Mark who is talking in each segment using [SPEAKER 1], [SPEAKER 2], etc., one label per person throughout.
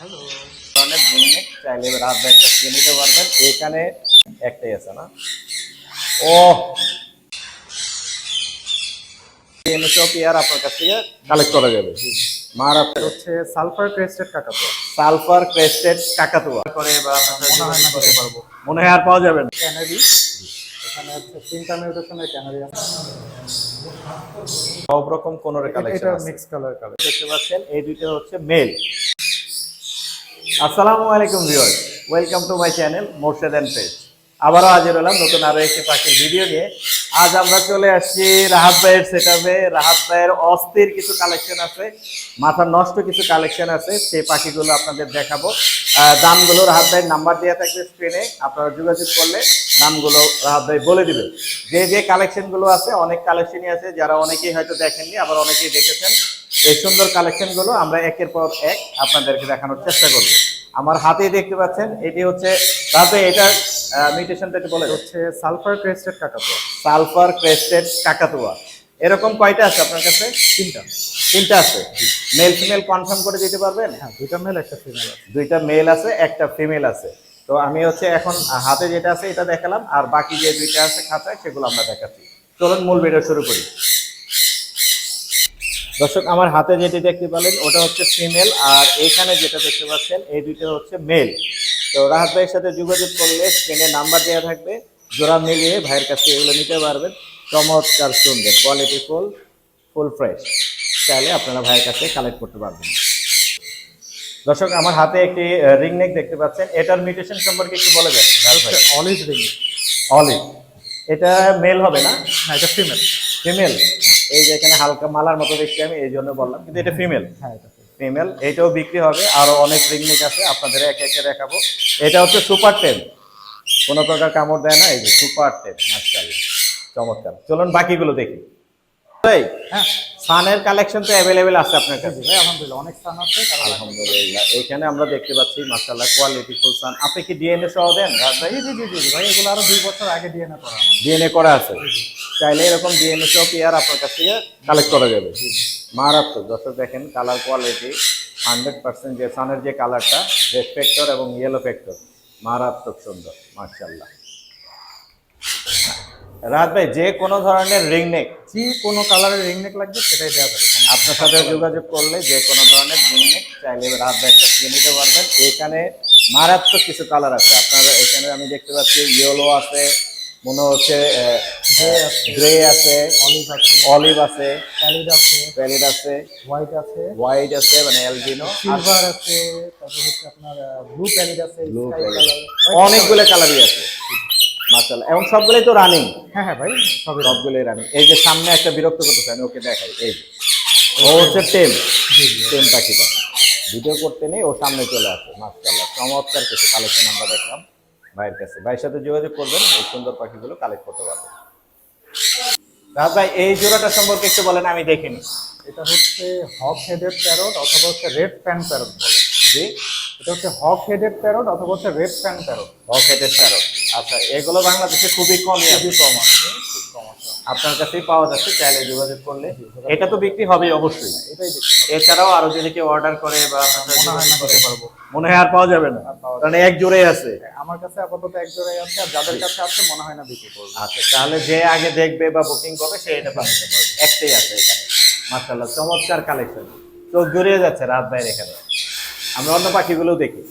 [SPEAKER 1] Hello
[SPEAKER 2] অনেক জিনিস চাইলে এবার হাত ব্যাগটা কিনে নিতে পারবেন। এখানে একটাই আছে না? ও সব ইয়ার আপনার কাছ থেকে কালেক্ট করা যাবে। মারাত্মক
[SPEAKER 1] হচ্ছে সালফার ক্রেস্টেড কাকাতুয়া।
[SPEAKER 2] সালফার ক্রেস্টেড কাকাতুয়া। করে বা আপনার
[SPEAKER 1] মনে হয় না
[SPEAKER 2] করে
[SPEAKER 1] পারব।
[SPEAKER 2] মনে হয় আর পাওয়া যাবে না।
[SPEAKER 1] ক্যানারি এখানে হচ্ছে তিনটা মিউটেশনের ক্যানারি আছে।
[SPEAKER 2] সব রকম কোন
[SPEAKER 1] এটা
[SPEAKER 2] কালেকশন আছে।
[SPEAKER 1] মিক্স কালার কালার
[SPEAKER 2] দেখতে পাচ্ছেন এই দুইটা হচ্ছে মেল আসসালামু আলাইকুম viewer welcome to my channel Morshed and page আবারও হাজির হলাম নতুন আরও একটি পাখির ভিডিও নিয়ে। আজ আমরা চলে আসছি রাহাত ভাইয়ের সেটাপে রাহাত ভাইয়ের অস্থির কিছু কালেকশন আছে মাথার নষ্ট কিছু কালেকশন আছে। সেই পাখিগুলো আপনাদের দেখাবো। দামগুলো রাহাত ভাইয়ের নাম্বার দেওয়া থাকবে স্ক্রিনে আপনারা যোগাযোগ করলে দামগুলো রাহাত ভাই বলে দিবে। যে যে কালেকশনগুলো আছে, অনেক কালেকশনই আছে। যারা অনেকেই হয়তো দেখেননি, আবার অনেকেই দেখেছেন। এই সুন্দর কালেকশনগুলো আমরা একের পর এক আপনাদেরকে দেখানোর চেষ্টা করব। আমার হাতেই দেখতে পাচ্ছেন এটি হচ্ছে তাতে এটা মিউটেশনটা একটু বলে
[SPEAKER 1] হচ্ছে সালফার ক্রেস্টেড কাকাতুয়া।
[SPEAKER 2] সালফার ক্রেস্টেড কাকাতুয়া। এরকম কয়টা আছে আপনার কাছে?
[SPEAKER 1] তিনটা।
[SPEAKER 2] তিনটা আছে? মেল ফিমেল কনফার্ম করে দিতে পারবেন?
[SPEAKER 1] হ্যাঁ দুইটা মেল একটা ফিমেল আছে।
[SPEAKER 2] দুইটা মেল আছে একটা ফিমেল আছে। তো আমি হচ্ছে এখন হাতে যেটা আছে এটা দেখালাম আর বাকি যে দুইটা আছে খাতায় সেগুলো আমরা দেখাচ্ছি। চলুন মূল ভিডিও শুরু করি। দর্শক আমার হাতে যেটি দেখতে পেলেন ওটা হচ্ছে ফিমেল আর এইখানে যেটা দেখতে পাচ্ছেন এই দুইটা হচ্ছে মেল তো রাহাত ভাইয়ের সাথে যোগাযোগ করলে স্ক্রিনে নাম্বার দেওয়া থাকবে জোড়া মিলিয়ে ভাইয়ের কাছে এগুলো নিতে পারবেন। চমৎকার সুন্দর কোয়ালিটি ফুল ফুল ফ্রেশ চাইলে আপনারা ভাইয়ের কাছে কালেক্ট করতে পারবেন। দর্শক আমার হাতে একটি রিং নেক দেখতে পাচ্ছেন। এটার মিউটেশন সম্পর্কে একটু বলে দেন
[SPEAKER 1] অলিভ রিং
[SPEAKER 2] অলিভ এটা মেল হবে না?
[SPEAKER 1] না এটা ফিমেল
[SPEAKER 2] ফিমেল এই যে এখানে হালকা মালার মতো দেখছি আমি এই জন্য বললাম। কিন্তু এটা ফিমেল
[SPEAKER 1] হ্যাঁ এটা
[SPEAKER 2] ফিমেল এটাও বিক্রি হবে। আরও অনেক রিংনেক আছে আপনাদের একে একে দেখাবো। এটা হচ্ছে সুপার টেন কোনো প্রকার কামড় দেয় না এই যে সুপার টেন মাশাআল্লাহ। চমৎকার। চলুন বাকিগুলো দেখি। তাই
[SPEAKER 1] হ্যাঁ।
[SPEAKER 2] সানের কালেকশন তো অ্যাভেলেবেল আছে আপনার কাছে।
[SPEAKER 1] ভাই আলহামদুলিল্লাহ অনেক স্থান আছে
[SPEAKER 2] আলহামদুলিল্লাহ এখানে আমরা দেখতে পাচ্ছি মাশাআল্লাহ কোয়ালিটি ফুল সান। আপনি কি ডিএনএ সহ দেন? রাত ভাই
[SPEAKER 1] জি জি জি ভাই এগুলো আরও দুই বছর আগে ডিএনএ করা
[SPEAKER 2] ডিএনএ করা আছে? চাইলে এরকম ডিএনএ সহ পেয়ার আপনার কাছ থেকে কালেক্ট করা যাবে? মারাত্মক। দর্শক দেখেন কালার কোয়ালিটি হান্ড্রেড পার্সেন্ট যে সানের যে কালারটা রেড ফ্যাক্টর এবং ইয়েলো ফ্যাক্টর মারাত্মক সুন্দর মার্শাল্লাহ রাত ভাই যে কোনো ধরনের রিং নেক
[SPEAKER 1] যে কোনো কালারের রিং নেক লাগবে সেটাই দেওয়া যাবে।
[SPEAKER 2] আপনার সাথে যোগাযোগ করলে যে কোনো ধরনের রিং নেক চাইলে রাত ব্যাগটা কিনে নিতে পারবেন। এখানে মারাত্মক কিছু কালার আছে। আপনার এখানে আমি দেখতে পাচ্ছি ইয়েলো আছে মনে হচ্ছে গ্রে আছে।
[SPEAKER 1] অলিভ আছে
[SPEAKER 2] অলিভ আছে।
[SPEAKER 1] প্যালিড আছে
[SPEAKER 2] প্যালিড আছে।
[SPEAKER 1] হোয়াইট আছে
[SPEAKER 2] হোয়াইট আছে। মানে এলবিনো
[SPEAKER 1] সিলভার আছে তারপর হচ্ছে আপনার ব্লু প্যালিড আছে
[SPEAKER 2] ব্লু অনেকগুলো কালারই আছে। মার্শাল্লাহ এবং সবগুলোই তো রানিং
[SPEAKER 1] হ্যাঁ হ্যাঁ ভাই সবই
[SPEAKER 2] সবগুলোই রানিং এই যে সামনে একটা বিরক্ত করতেছে আমি ওকে দেখাই। এই। ও হচ্ছে টেম টেম পাখিটা ভিডিও করতে নেই ও সামনে চলে আসে। মার্শাল্লাহ চমৎকার কিছু কালেকশন আমরা দেখলাম ভাইয়ের কাছে। ভাইয়ের সাথে যোগাযোগ করবেন এই সুন্দর পাখিগুলো কালেক্ট করতে পারবেন। রাজ ভাই এই জোড়াটা সম্পর্কে একটু বলেন আমি দেখিনি।
[SPEAKER 1] এটা হচ্ছে হক হেডেড প্যারট অথবা হচ্ছে রেড প্যান প্যারট বলে।
[SPEAKER 2] জি।
[SPEAKER 1] এটা হচ্ছে হক হেডেড প্যারট অথবা হচ্ছে রেড প্যান প্যারট
[SPEAKER 2] রকেটের প্যারট আচ্ছা এগুলো বাংলাদেশে খুবই
[SPEAKER 1] কম আছে। কম
[SPEAKER 2] আপনার কাছেই পাওয়া যাচ্ছে চাইলে যোগাযোগ করলে। এটা তো বিক্রি হবে অবশ্যই।
[SPEAKER 1] এটাই
[SPEAKER 2] এছাড়াও আরও যদি কেউ অর্ডার করে বা আপনার
[SPEAKER 1] মনে হয়
[SPEAKER 2] হয় আর পাওয়া যাবে না কারণ এক জোড়ে আছে।
[SPEAKER 1] আমার কাছে আপাতত এক জোড়াই আছে আর যাদের কাছে আছে মনে হয় না বিক্রি করবে।
[SPEAKER 2] আচ্ছা তাহলে যে আগে দেখবে বা বুকিং করবে সে এটা পাবে। একটাই আছে এখানে। মাশাআল্লাহ চমৎকার কালেকশন চোখ জড়িয়ে যাচ্ছে রাত বাইরে এখানে। আমরা অন্য পাখিগুলো দেখি।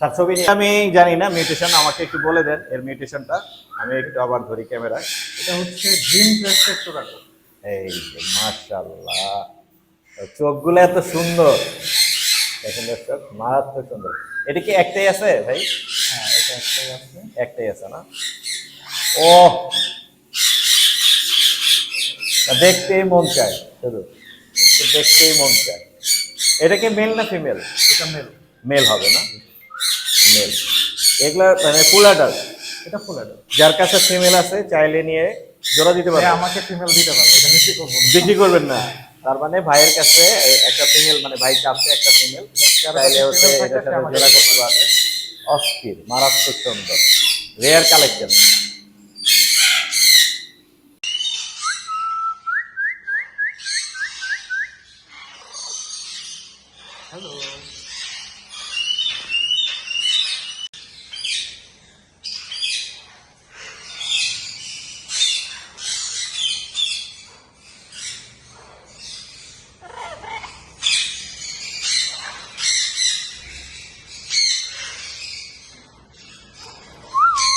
[SPEAKER 2] তার ছবি নিয়ে আমি জানি না মিউটেশন আমাকে একটু বলে দেন এর মিউটেশনটা আমি একটু আবার ধরি ক্যামেরায়।
[SPEAKER 1] এটা হচ্ছে ড্রিম টোরাকো
[SPEAKER 2] এই যে মাশাআল্লাহ। চোখগুলো এত সুন্দর। দেখেন দর্শক মারাত্মক সুন্দর। এটা কি একটাই আছে ভাই?
[SPEAKER 1] হ্যাঁ এটা একটাই আছে।
[SPEAKER 2] একটাই আছে না? ও দেখতেই মন চায় শুধু। দেখতেই মন চায়। এটা কি মেল না ফিমেল
[SPEAKER 1] এটা মেল
[SPEAKER 2] মেল হবে না? মেল এগুলা মানে ফুল অ্যাডাল্ট
[SPEAKER 1] এটা ফুল অ্যাডাল
[SPEAKER 2] যার কাছে ফিমেল আছে চাইলে নিয়ে জোড়া দিতে পারবে।
[SPEAKER 1] আমাকে ফিমেল দিতে পারবে এটা বেশি করব।
[SPEAKER 2] বিক্রি করবেন না। তার মানে ভাইয়ের কাছে একটা ফিমেল মানে ভাই চাচ্ছে একটা ফিমেল চাইলে হচ্ছে এটার সাথে জোড়া করতে পারবে। অস্থির মারাত্মক সুন্দর। রেয়ার কালেকশন
[SPEAKER 1] হ্যালো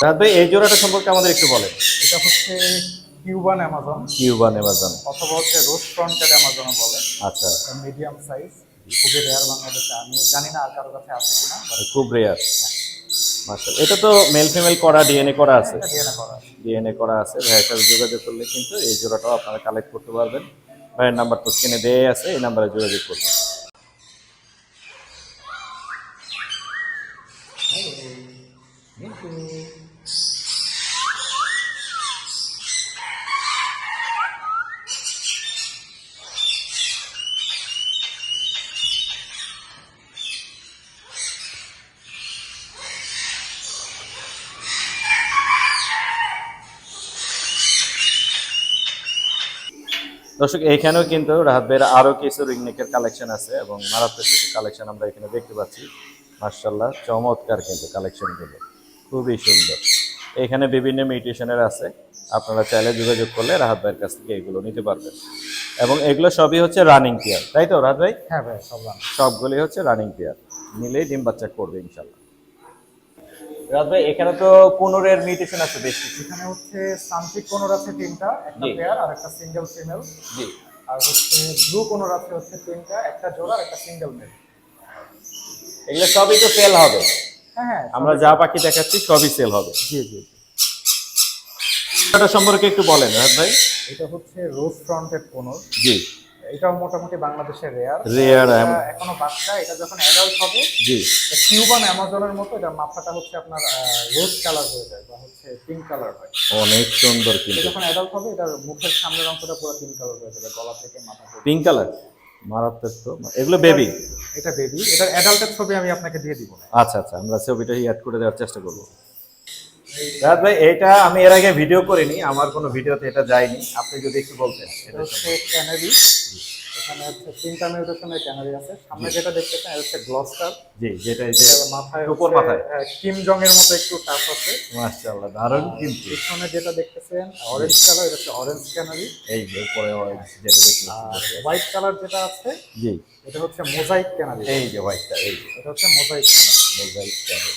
[SPEAKER 2] রাহাত ভাই এই জোড়াটা সম্পর্কে আমাদের একটু বলেন।
[SPEAKER 1] এটা হচ্ছে কিউবান অ্যামাজন
[SPEAKER 2] কিউবান অ্যামাজন
[SPEAKER 1] অথবা হচ্ছে রোজ ফ্রন্টেড অ্যামাজন বলে।
[SPEAKER 2] আচ্ছা।
[SPEAKER 1] মিডিয়াম সাইজ খুবই রেয়ার বাংলাদেশে। আমি জানি না আর কারোর কাছে আছে কিনা
[SPEAKER 2] খুব রেয়ার মাশাআল্লাহ। এটা তো মেল ফিমেল করা ডিএনএ করা আছে।
[SPEAKER 1] এটা ডিএনএ করা আছে।
[SPEAKER 2] ডিএনএ করা আছে। ভাইয়ের সাথে যোগাযোগ করলে কিন্তু এই জোড়াটাও আপনারা কালেক্ট করতে পারবেন। ভাইয়ের নাম্বার তো স্ক্রিনে দেওয়াই আছে এই নাম্বারে যোগাযোগ করবেন। দর্শক এখানেও কিন্তু রাহাত ভাইয়ের আরও কিছু রিংনেকের কালেকশন আছে এবং মারাত্মক কিছু কালেকশন আমরা এখানে দেখতে পাচ্ছি। মার্শাল্লাহ চমৎকার কিন্তু কালেকশনগুলো খুবই সুন্দর। এখানে বিভিন্ন মিউটেশনের আছে। আপনারা চাইলে যোগাযোগ করলে রাহাত ভাইয়ের কাছ থেকে এগুলো নিতে পারবেন। এবং এগুলো সবই হচ্ছে রানিং পেয়ার তাই তো রাহাত ভাই
[SPEAKER 1] হ্যাঁ ভাই
[SPEAKER 2] সবগুলি হচ্ছে রানিং পেয়ার নিলেই ডিম বাচ্চা করবে ইনশাল্লাহ রাহাত ভাই এখানে তো পনেরোর মিউটেশন আছে বেশ। কিছু
[SPEAKER 1] এখানে হচ্ছে সান্ত্রিক কোনোর আছে তিনটা একটা। পেয়ার আর একটা সিঙ্গেল ফিমেল
[SPEAKER 2] জি।
[SPEAKER 1] আর হচ্ছে ব্লু কোনোর আছে হচ্ছে তিনটা একটা জোড়া আর একটা সিঙ্গেল মেল
[SPEAKER 2] এগুলো সবই তো সেল হবে।
[SPEAKER 1] হ্যাঁ হ্যাঁ
[SPEAKER 2] আমরা যা পাখি দেখাচ্ছি সবই সেল হবে।
[SPEAKER 1] জি জি।
[SPEAKER 2] এটা সম্পর্কে একটু বলেন রাহাত ভাই।
[SPEAKER 1] এটা হচ্ছে রোজ ফ্রন্টেড কোনোর।
[SPEAKER 2] জি।
[SPEAKER 1] এটাও মোটামুটি বাংলাদেশের রেয়ার
[SPEAKER 2] আম-
[SPEAKER 1] এখনও বাচ্চা এটা যখন অ্যাডাল্ট হবে
[SPEAKER 2] জি।
[SPEAKER 1] কিউবান অ্যামাজনের মতো এটা মাথাটা হচ্ছে আপনার রোজ কালার হয়ে যায় বা হচ্ছে পিঙ্ক কালার হয়।
[SPEAKER 2] অনেক সুন্দর
[SPEAKER 1] এটা
[SPEAKER 2] কিন্তু।
[SPEAKER 1] যখন অ্যাডাল্ট হবে এটার মুখের সামনের অংশটা পুরো পিঙ্ক কালার হয়ে যাবে গলা থেকে মাথা
[SPEAKER 2] পিঙ্ক কালার মারাত্মক তো। এগুলো বেবি
[SPEAKER 1] এটা বেবি এটার অ্যাডাল্টের ছবি আমি আপনাকে দিয়ে দিব।
[SPEAKER 2] আচ্ছা আচ্ছা আমরা ছবিটা অ্যাড করে দেওয়ার চেষ্টা করব। রাত ভাই এটা আমি এর আগে ভিডিও করিনি আমার কোনো ভিডিওতে এটা যায়নি। আপনি যদি একটু বলতেন
[SPEAKER 1] এটা হচ্ছে ক্যানারি এখানে হচ্ছে তিনটা মিউটেশনের ক্যানারি আছে। সামনে যেটা দেখতেছেন এটা হচ্ছে গ্লস্টার
[SPEAKER 2] জি যেটা এই যে
[SPEAKER 1] মাথায়
[SPEAKER 2] উপর মাথায়।
[SPEAKER 1] কিম জং এর মতো একটু টাচ আছে।
[SPEAKER 2] মাশাআল্লাহ দারুণ কিন্তু
[SPEAKER 1] পিছনে যেটা দেখতেছেন অরেঞ্জ কালার এটা হচ্ছে অরেঞ্জ ক্যানারি
[SPEAKER 2] এই যে উপরে orange যেটা দেখতে
[SPEAKER 1] আর হোয়াইট কালার যেটা আছে
[SPEAKER 2] জি।
[SPEAKER 1] এটা হচ্ছে মোজাইক ক্যানারি
[SPEAKER 2] এই যে হোয়াইটটা এই
[SPEAKER 1] এটা হচ্ছে মোজাইক ক্যানারি
[SPEAKER 2] mosaic colour।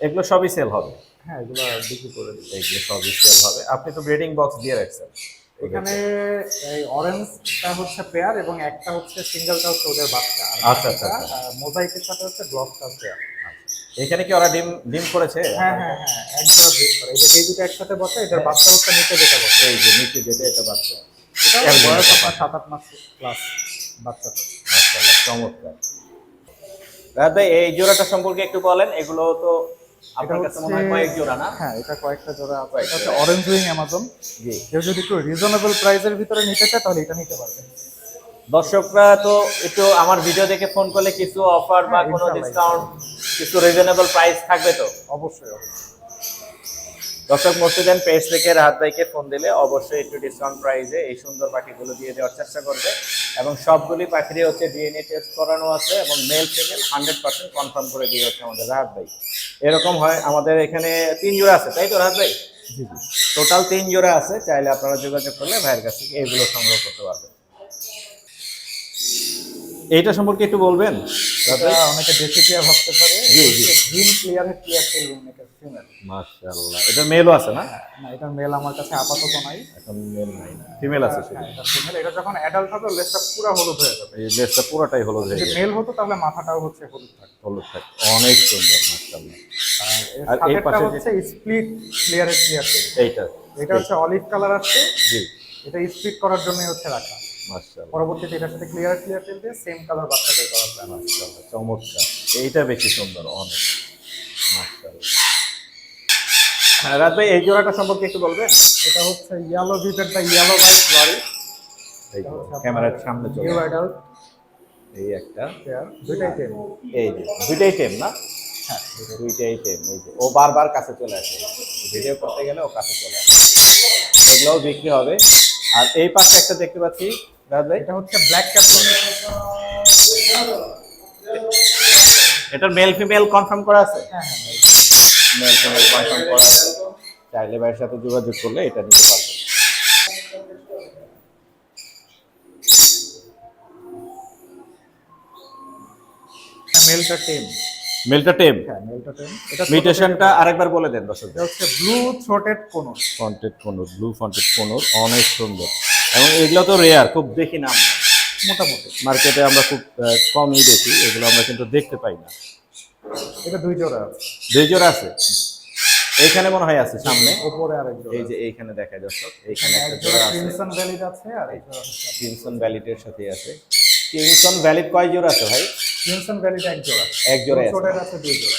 [SPEAKER 2] এগুলো সবই সেল হবে।
[SPEAKER 1] হ্যাঁ এগুলো বিক্রি করে দিই
[SPEAKER 2] এইগুলো সবই সেল হবে। আপনি তো ব্রিডিং বক্স দিয়ে রাখছেন।
[SPEAKER 1] এখানে এই অরেঞ্জটা হচ্ছে পেয়ার এবং একটা হচ্ছে সিঙ্গেলটা হচ্ছে ওদের বাচ্চা।
[SPEAKER 2] আচ্ছা, আচ্ছা, আচ্ছা।
[SPEAKER 1] মোজাইকের সাথে হচ্ছে গ্লভসটার পেয়ার
[SPEAKER 2] এখানে কি ওরা ডিম ডিম করেছে?
[SPEAKER 1] হ্যাঁ হ্যাঁ হ্যাঁ একজোড়া ব্রিড করে। এই যে এই দুটো একসাথে বসে এটার বাচ্চা হচ্ছে নিচে যেটা বসে।
[SPEAKER 2] এই যে নিচে যেটা এটা বাচ্চা।
[SPEAKER 1] এটা বয়স আপনার সাত আট মাস প্লাস বাচ্চাটা
[SPEAKER 2] মাশাআল্লাহ, চমৎকার। ভাই এই জোড়াটা সম্পর্কে একটু বলেন। এগুলো তো আপনার কাছে মনে হয় কয়েক জোড়া না?
[SPEAKER 1] হ্যাঁ এটা কয়েকটা জোড়া আছে। এটা হচ্ছে অরেঞ্জ উইং অ্যামাজন
[SPEAKER 2] জি।
[SPEAKER 1] কেউ যদি একটু রিজনেবল প্রাইসের ভিতরে নিতে চায় তাহলে এটা নিতে পারবে।
[SPEAKER 2] দর্শকরা তো একটু আমার ভিডিও দেখে ফোন করলে কিছু অফার বা
[SPEAKER 1] হ্যাঁ,
[SPEAKER 2] কোনো ডিসকাউন্ট কিছু রিজনেবল প্রাইস থাকবে তো?
[SPEAKER 1] অবশ্যই অবশ্যই।
[SPEAKER 2] দর্শক মসজিদান পেজ থেকে রাহাত ভাইকে ফোন দিলে অবশ্যই একটু ডিসকাউন্ট প্রাইসে এই সুন্দর পাখিগুলো দিয়ে দেওয়ার চেষ্টা করবে। এবং সবগুলি পাখিরই হচ্ছে ডিএনএ টেস্ট করানো আছে এবং male female hundred percent confirm করে দিয়ে হচ্ছে আমাদের রাহাত ভাই। এরকম হয় আমাদের এখানে তিন জোড়া আছে তাই তো রাহাত ভাই?
[SPEAKER 1] জি জি।
[SPEAKER 2] টোটাল তিন জোড়া আছে চাইলে আপনারা যোগাযোগ করলে ভাইয়ের কাছ থেকে এগুলো সংগ্রহ করতে পারবেন। এইটা সম্পর্কে একটু বলবেন?
[SPEAKER 1] অনেকে দেশি ভাবতে পারে।
[SPEAKER 2] জি, জি।
[SPEAKER 1] গ্রিন ক্লিয়ারের টিয়া টেল উইংনেকের ফিমেল
[SPEAKER 2] মাশাআল্লাহ। এটা মেলও আছে না?
[SPEAKER 1] না এটা মেল আমার কাছে আপাতত নাই।
[SPEAKER 2] এখন মেল নাই ফিমেল আছে শুধু
[SPEAKER 1] হ্যাঁ, ফিমেল এটা যখন অ্যাডাল্ট হবে লেজটা পুরো হলুদ হয়ে যাবে।
[SPEAKER 2] এই লেজটা পুরোটাই হলুদ হয়ে
[SPEAKER 1] মেল হতো তাহলে মাথাটাও হচ্ছে হলুদ থাকতো।
[SPEAKER 2] হলুদ থাকে অনেক সুন্দর মাশাআল্লাহ।
[SPEAKER 1] আর এর
[SPEAKER 2] আর এই পাশে
[SPEAKER 1] হচ্ছে স্প্লিট ক্লিয়ারের টিয়া
[SPEAKER 2] এইটা
[SPEAKER 1] এটা হচ্ছে অলিভ কালার আছে
[SPEAKER 2] জি।
[SPEAKER 1] এটা স্প্লিট করার জন্যই হচ্ছে রাখা। পরবর্তীতে এটার সাথে ক্লিয়ার ক্লিয়ার টেল দিয়ে সেম কালার বাচ্চা বের করা যায়।
[SPEAKER 2] মাশাআল্লাহ চমৎকার। এইটা বেশি সুন্দর অনেক। মাশাআল্লাহ। হ্যাঁ রাত ভাই এই জোড়াটা সম্পর্কে একটু বলবেন?
[SPEAKER 1] এটা হচ্ছে ইয়েলো ভিটের বা ইয়েলো হোয়াইট লরি
[SPEAKER 2] এই ক্যামেরার সামনে চলে
[SPEAKER 1] নিউ অ্যাডাল্ট
[SPEAKER 2] এই একটা।
[SPEAKER 1] দুইটাই টেম
[SPEAKER 2] এই যে দুইটাই টেম না?
[SPEAKER 1] হ্যাঁ
[SPEAKER 2] দুইটাই টেম এই যে ও বারবার কাছে চলে আসে। ভিডিও করতে গেলে ও কাছে চলে আসে। এগুলোও বিক্রি হবে। আর এই পাশে একটা দেখতে পাচ্ছি ভাই?
[SPEAKER 1] এটা হচ্ছে ব্ল্যাক ক্যাপ্টন
[SPEAKER 2] এটার মেল ফিমেল কনফার্ম করা আছে?
[SPEAKER 1] হ্যাঁ হ্যাঁ
[SPEAKER 2] মেল ফিমেল কনফার্ম করা আছে। চাইলে ভাইয়ের সাথে যোগাযোগ করলে এটা নিতে পারবে।
[SPEAKER 1] মেলটা টেম
[SPEAKER 2] মেলটা টেম
[SPEAKER 1] হ্যাঁ মেলটা টেম এটা
[SPEAKER 2] মিউটেশনটা
[SPEAKER 1] থেকে-
[SPEAKER 2] আরেকবার বলে দেন দর্শক
[SPEAKER 1] এটা হচ্ছে ব্লু থ্রোটেড কোনো
[SPEAKER 2] ফন্টেড কোনোর ব্লু ফন্টেড কোনোর অনেক সুন্দর। এবং এগুলো তো রেয়ার খুব দেখি না আমরা।
[SPEAKER 1] মোটামুটি।
[SPEAKER 2] মার্কেটে আমরা খুব কমই দেখি এগুলো আমরা কিন্তু দেখতে পাই না।
[SPEAKER 1] এটা দুই জোড়া আছে।
[SPEAKER 2] দুই জোড়া আছে? এইখানে মনে হয় আছে সামনে।
[SPEAKER 1] উপরে আরেক জোড়া।
[SPEAKER 2] এই যে এইখানে দেখা যাচ্ছে এইখানে
[SPEAKER 1] এক
[SPEAKER 2] একটা
[SPEAKER 1] জোড়া
[SPEAKER 2] আছে।
[SPEAKER 1] ক্রিমসন ভ্যালিড আছে আর এক জোড়া
[SPEAKER 2] কিংসন ভ্যালিডের সাথে আছে। কিংসন ভ্যালিড কয় জোড়া আছে ভাই?
[SPEAKER 1] ক্রিমসন ভ্যালিড এক জোড়া।
[SPEAKER 2] এক জোড়া আছে।
[SPEAKER 1] থ্রোটেড আছে দুই জোড়া।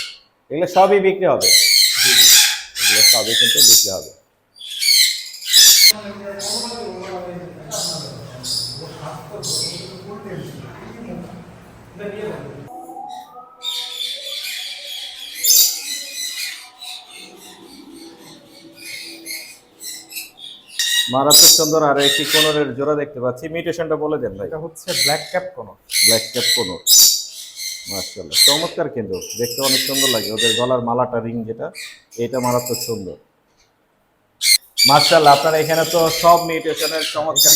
[SPEAKER 2] এগুলো সবই বিক্রি হবে? এগুলো সবই কিন্তু বিক্রি হবে। মারাত্মক সুন্দর আর একটি কোনরের জোড়া দেখতে পাচ্ছি। মিউটেশনটা বলে দেন ভাই।
[SPEAKER 1] এটা হচ্ছে ব্ল্যাক ক্যাপ কোনো
[SPEAKER 2] ব্ল্যাক ক্যাপ কোনর মার্শাল্লাহ চমৎকার কিন্তু। দেখতে অনেক সুন্দর লাগে। ওদের গলার মালাটা রিং যেটা এটা মারাত্মক সুন্দর। মার্শাল্লাহ আপনার এখানে তো সব মিউটেশনের চমৎকার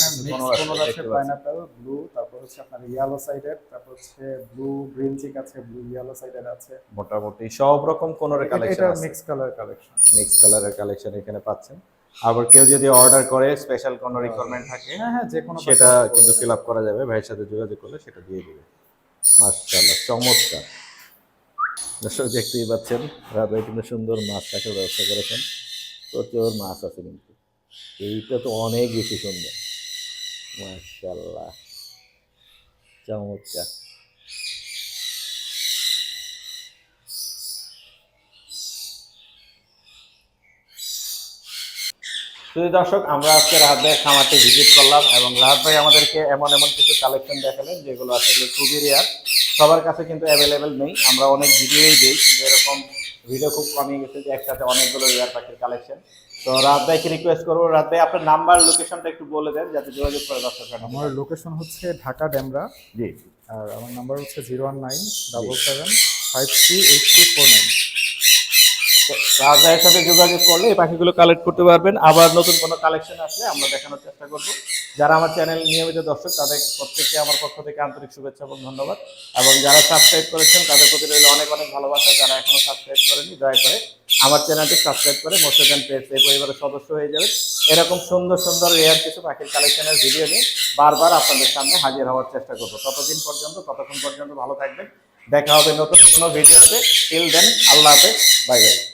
[SPEAKER 2] কোনর আছে।
[SPEAKER 1] পাইনাপেল ব্লু তারপর হচ্ছে আপনার ইয়েলো সাইডেড তারপর হচ্ছে ব্লু গ্রিন চিক আছে ব্লু ইয়েলো সাইডেড আছে।
[SPEAKER 2] মোটামুটি সব রকম কোনরের
[SPEAKER 1] এটা-
[SPEAKER 2] কালেকশন
[SPEAKER 1] এটা
[SPEAKER 2] আছে।
[SPEAKER 1] মিক্স কালার কালেকশন
[SPEAKER 2] মিক্স কালারের কালেকশন এখানে পাচ্ছেন। আবার কেউ যদি অর্ডার করে স্পেশাল কোনো রিকোয়ারমেন্ট থাকে
[SPEAKER 1] হ্যাঁ হ্যাঁ যে কোনো
[SPEAKER 2] সেটা কিন্তু ফিল আপ করা যাবে ভাইয়ের সাথে যোগাযোগ করলে সেটা দিয়ে দিবে। মাশাআল্লাহ চমৎকার। দর্শক দেখতেই পাচ্ছেন রাত ভাই কিন্তু সুন্দর মাছ রাখার ব্যবস্থা করেছেন। প্রচুর মাছ আছে কিন্তু। এইটা তো অনেক বেশি সুন্দর। মাশাআল্লাহ চমৎকার। শুধু দর্শক আমরা আজকে রাহাত ভাইয়ের খামারটি ভিজিট করলাম এবং রাহাত ভাই আমাদেরকে এমন এমন কিছু কালেকশন দেখালেন যেগুলো আসলে খুবই রেয়ার সবার কাছে কিন্তু অ্যাভেলেবেল নেই আমরা অনেক ভিডিওই দিই কিন্তু এরকম ভিডিও খুব কমে গেছে যে একসাথে অনেকগুলো রেয়ার পাখির কালেকশন তো রাত ভাইকে রিকোয়েস্ট করব। রাত ভাই আপনার নাম্বার লোকেশনটা একটু বলে দেন যাতে যোগাযোগ করে দর্শক
[SPEAKER 1] আমার লোকেশন হচ্ছে ঢাকা ড্যামরা।
[SPEAKER 2] জি।
[SPEAKER 1] আর আমার নাম্বার হচ্ছে zero one nine double seven five three eight three four nine
[SPEAKER 2] রাত ভাইয়ের সাথে যোগাযোগ করলে এই পাখিগুলো কালেক্ট করতে পারবেন। আবার নতুন কোনো কালেকশন আসলে আমরা দেখানোর চেষ্টা করব। যারা আমার চ্যানেল নিয়মিত দর্শক, তাদের প্রত্যেককে আমার পক্ষ থেকে আন্তরিক শুভেচ্ছা এবং ধন্যবাদ। এবং যারা সাবস্ক্রাইব করেছেন, তাদের প্রতি রইল অনেক অনেক ভালোবাসা। যারা এখনও সাবস্ক্রাইব করেনি দয়া করে আমার চ্যানেলটি সাবস্ক্রাইব করে মোস্টেন পেজ এই পরিবারের সদস্য হয়ে যাবে এরকম সুন্দর সুন্দর রেয়ার কিছু পাখির কালেকশনের ভিডিও নিয়ে বারবার আপনাদের সামনে হাজির হওয়ার চেষ্টা করব। ততদিন পর্যন্ত, ততক্ষণ পর্যন্ত ভালো থাকবেন। দেখা হবে নতুন কোনো ভিডিওতে টিল দেন আল্লাহ হাফেজ। Bye bye